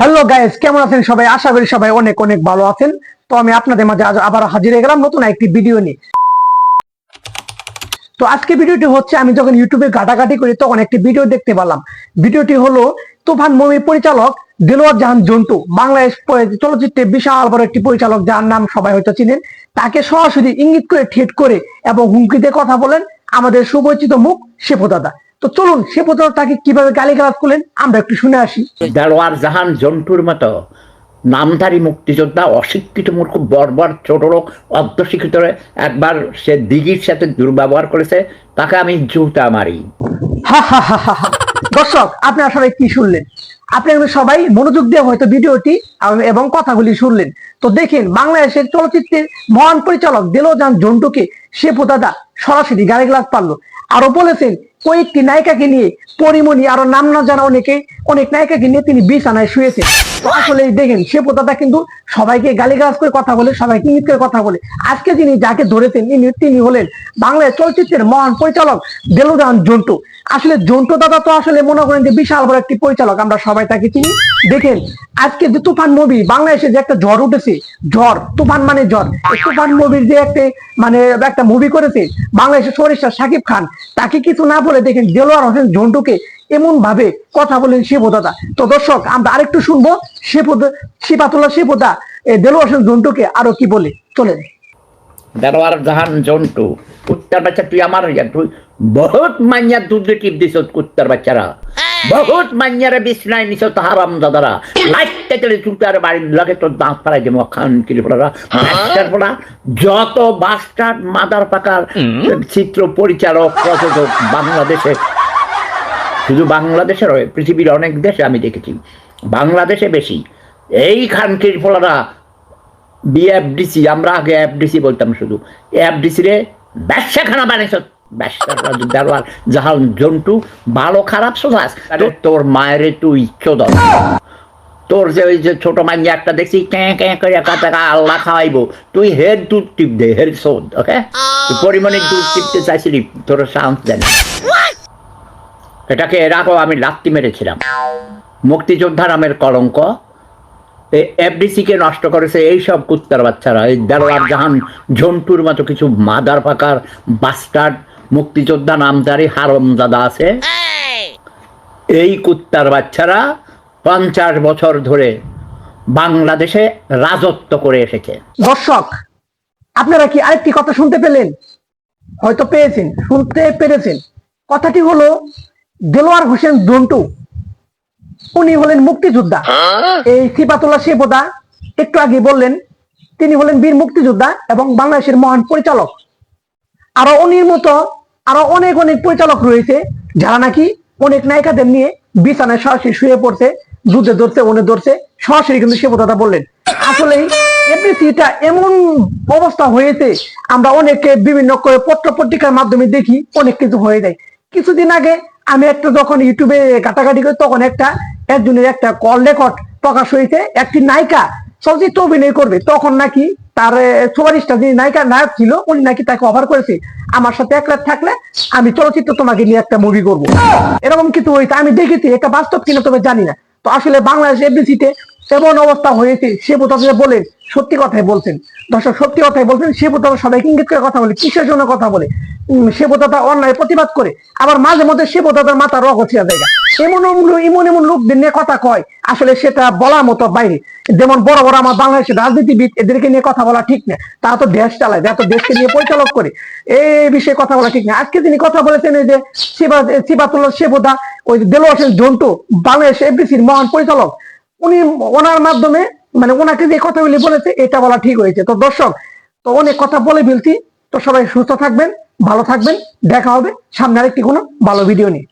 Hello guys কেমন আছেন সবাই? আশা করি সবাই অনেক অনেক ভালো আছেন। তো আমি আপনাদের মাঝে আজ আবার হাজির হয়ে গেলাম নতুন একটি ভিডিও নিয়ে। তো আজকে ভিডিওটি হচ্ছে, আমি যখন ইউটিউবে ঘাটাঘাটি করি, তখন একটি ভিডিও দেখতে পেলাম ভিডিওটি হলো তুফান মুভির পরিচালক দিলওয়ার জাহান জন্টু বাংলাদেশ চলচ্চিত্রে বিশাল বড় একটি পরিচালক, যার নাম সবাই হয়তো চিনেন। তাকে সরাসরি ইঙ্গিত করে, ঠেট করে এবং হুমকিতে কথা বলেন আমাদের সুপরিচিত মুখ শেফো দাদা। তো চলুন সে দাদা তাকে কীভাবে গালিগালাজ করলেন? আমরা একটু শুনে আসি। দেলোয়ার জাহান জন্টুর মতো নামধারী মুক্তিযোদ্ধা অশিক্ষিত মূর্খ বর্বর ছোট লোক অর্ধশিক্ষিত একবার সে দিঘির সাথে দুর্ব্যবহার করেছে তাকে আমি জুতা মারি। দর্শক আপনারা সবাই কি শুনলেন? আপনারা সবাই মনোযোগ দিয়ে হয়তো ভিডিওটি এবং কথাগুলি শুনলেন। তো দেখেন বাংলাদেশের চলচ্চিত্রের মহান পরিচালক দেলোজান জন্টুকে সে দাদা সরাসরি গাড়ি গ্লাস পারল। আরও বলেছেন কয়েকটি নায়িকাকে নিয়ে পরিমণি আরও নাম না জানা অনেকে অনেক নায়িকাকে নিয়ে তিনি বিছানায় শুয়েছেন। তো আসলে দেখেন, সে দাদা কিন্তু সবাইকে গালিগালাজ করে কথা বলে, সবাইকে ইঙ্গিত করে কথা বলে। আজকে যিনি যাকে ধরেছেন, ইনি- তিনি হলেন বাংলাদেশ চলচ্চিত্রের মহান পরিচালক দেলোজান জন্টু। আসলে জন্টু দাদা তো আসলে মনে করেন যে বিশাল বড় একটি পরিচালক, আমরা সবাই তাকে চিনি। দেখেন, আজকে যে তুফান মুভি বাংলাদেশে যে একটা ঝড় উঠেছে, ঝড়, তুফান মানে ঝড়। তুফান মুভির যে একটা মানে একটা মুভি করেছে বাংলাদেশের সরিষা সাকিব খান, তাকে কিছু না বলে দেখেন দেলোয়ার হোসেন জন্টুকে এমন ভাবে কথা বলেন শিবদাদা তো দর্শক আমরা আরেকটু শুনব শিবদ শিবাতুল্লাহ শিবদা দেলোয়ার হোসেন জন্টুকে আরও কি বলে? চলে দেলোয়ার জাহান জন্টু কুত্তার বাচ্চা তুই আমার তুই বহুত মাইয়ার দুধ টিপ দিছ কুত্তার বাচ্চারা। বহুত মাইয়ারে বিছনায় নিছ হারাম দাদারা লাইটটা চলে বাড়ির লাগে তোর দাঁত পাড়াই দেবো খান কিরি পড়া পড়া যত বাস্টার মাদার পাকার চিত্র পরিচালক প্রযোজক বাংলাদেশে শুধু বাংলাদেশের নয়, পৃথিবীর অনেক দেশে আমি দেখেছি বাংলাদেশে বেশি। এই খানকির ফলারা বিএফডিসি আমরা আগে এফডিসি বলতাম শুধু। এফডিসি ব্যবসাখানা বানিয়েছ। ব্যবসা দেওয়ার জাহাল জন্টু ভালো খারাপ সোজাস। তোর মায়ের তুই চোদ। তোর যে ওই যে ছোট মাইয়া একটা দেখছি ক্যাঁ ক্যাঁ করে টাকা আল্লাহ খাওয়াইবো। তুই হের দুধ টিপ দে হের সোদ ওকে? পরিমাণে দুধ টিপতে চাইছিলি তোর সাহস দেন। এটাকে এরাও আমি লাত্তি মেরেছিলাম। মুক্তিযোদ্ধা নামের কলঙ্ক। এফডিসি কে নষ্ট করেছে এইসব কুত্তার বাচ্চারা। এই দেলোয়ার জাহান, ঝন্টুর মতো কিছু মাদার পাকার বাস্টার্ড মুক্তিযোদ্ধা নামদারি হারমজাদা আছে। এই কুত্তার বাচ্চারা পঞ্চাশ বছর ধরে বাংলাদেশে রাজত্ব করে এসেছে। দর্শক, আপনারা কি আরেকটি কথা শুনতে পেলেন? হয়তো পেয়েছেন, শুনতে পেরেছেন। কথাটি হলো দেলোয়ার হোসেন জন্টু। উনি হলেন মুক্তিযোদ্ধা। এই সিপাতুল্লাহ শেবদা একটু আগে বললেন তিনি হলেন বীর মুক্তিযোদ্ধা এবং বাংলাদেশের মহান পরিচালক। আরও উনির মতো আরও অনেক অনেক পরিচালক রয়েছে যারা নাকি অনেক নায়িকাদের নিয়ে বিছানায় সরাসরি শুয়ে পড়ছে দুধে ধরছে ওনে ধরছে সরাসরি কিন্তু শিবদাদা বললেন। আসলে এমনিটা এমন অবস্থা হয়েছে আমরা অনেকে বিভিন্ন করে পত্র পত্রিকার মাধ্যমে দেখি অনেক কিছু হয়ে যায়। কিছুদিন আগে আমি একটা যখন ইউটিউবে ঘাটাঘাটি করি, তখন একটা একজনের একটা কল রেকর্ড প্রকাশ হয়েছে, একটি নায়িকা চলচ্চিত্র অভিনয় করবে। তখন নাকি তার সুপারিশটা যিনি নায়িকা, নায়ক ছিল, উনি নাকি তাকে অফার করেছে, আমার সাথে এক রাত থাকলে আমি চলচ্চিত্র তোমাকে নিয়ে একটা মুভি করব। এরকম কিছু হয়েছে, আমি দেখেছি, এটা বাস্তব কিনা তবে জানি না। তো আসলে বাংলাদেশ এফডিসিতে এমন অবস্থা হয়েছে, সে বোধহয় বলেন, সত্যি কথাই বলছেন। দর্শক, সত্যি কথাই বলছেন, সে বোধহয় সবাইকে ইঙ্গিত করে কথা বলে, কিসের জন্য কথা বলে? বোধহয় অন্যায় প্রতিবাদ করে। আবার মাঝে মধ্যে বোধহয় মাথা রক হচ্ছে জায়গা এমন এমন এমন লোকদের নিয়ে কথা কয়, আসলে সেটা বলার মতো বাইরে। যেমন বড় বড় আমার বাংলাদেশের রাজনীতিবিদ, এদেরকে নিয়ে কথা বলা ঠিক না। তারা তো দেশ চালায়, যারা তো দেশকে নিয়ে পরিচালক করে। এই বিষয়ে কথা বলা ঠিক না। আজকে তিনি কথা বলেছেন এই যে সিবা- সিবাতুল্লাহ শেবদা ওই দেলোয়ার হোসেন জন্টু বাংলাদেশ এফবিসির মহান পরিচালক, উনি ওনার মাধ্যমে মানে ওনাকে যে কথাগুলি বলেছে, এটা বলা ঠিক হয়েছে। তো দর্শক, তো অনেক কথা বলে ফেলছি। তো সবাই সুস্থ থাকবেন। ভালো থাকবেন দেখা হবে সামনে আরেকটি কোনো ভালো ভিডিও নিয়ে।